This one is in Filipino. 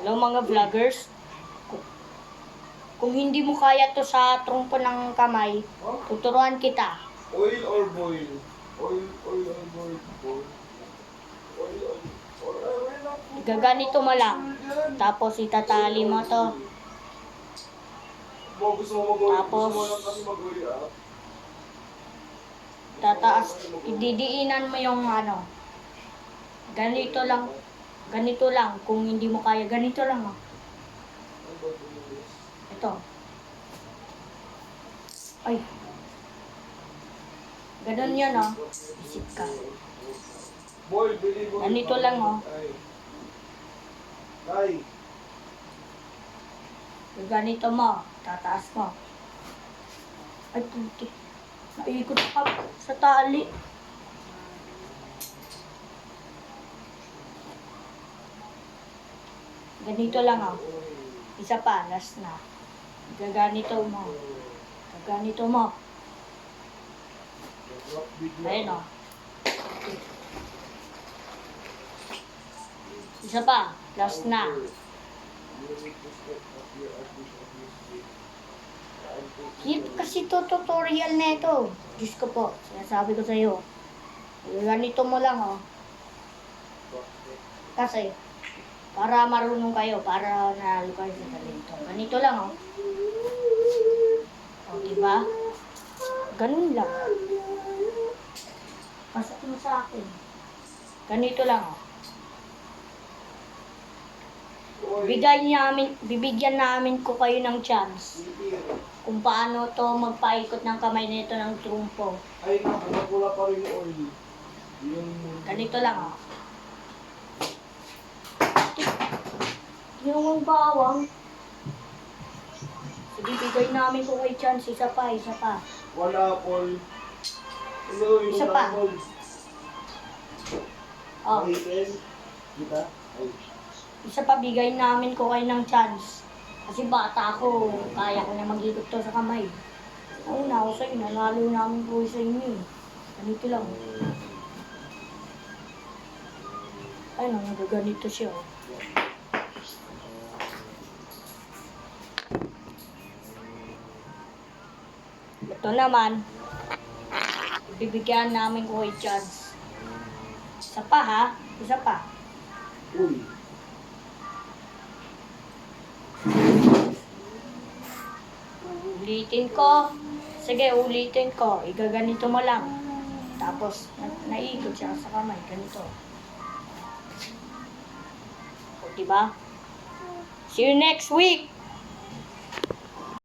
Hello mga vloggers. Kung, hindi mo kaya to sa trungpo ng kamay, tuturuan kita. oil or boil? Oil, oil or boil? Boil. Oil, oil. Gaganito mo lang. Tapos itatali mo to. Tapos- ah? Tataas, ididiinan mo yung ano. Ganito lang. Ganito lang. Kung hindi mo kaya, ganito lang. Oh. Ito. Ay. Ganun yun, oh. Isip ka. Ganito lang, oh. Ay. Ay. Ganito mo. Tataas mo. Ay, puti. Naikot ka sa tali. Ganito lang, oh. Isa pa, last na. Gaganito mo. Gaganito mo. Ayun, oh. Isa pa, last na. Hip kasi to tutorial na ito. Diyos ko po, sinasabi ko sa iyo. Ganito mo lang, oh. Kasi, para marunong kayo, para nalalo kayo sa talento. Ganito lang, oh. O, diba? Ganun lang. Pasok mo sa akin. Ganito lang, oh. Bigay namin, bibigyan namin ko kayo ng chance kung paano to magpaikot ng kamay nito ng trumpo. Ay, nakapula pa rin yung oil. Yung... Ganito lang, oh. Yung bawang. Sige, bigay namin ko kayo chance. Isa pa, isa pa. Wala, Paul. Hello, yung Isa pa. Paul. Oh? Ay. isa pa, bigay namin ko kayo ng chance. Kasi bata ako, kaya ko na mag-ikot to sa kamay. Ay, na ako sa'yo, nanalo namin ko sa inyo. eh. Ganito lang. Ay, no, nagaganito siya. oh. Ito naman, bibigyan namin ko kayo chance. Isa pa ha, isa pa. Uy. Ulitin ko. Sige, ulitin ko. Igaganito mo lang. Tapos, na naikot siya sa kamay. Ganito. O, diba? See you next week!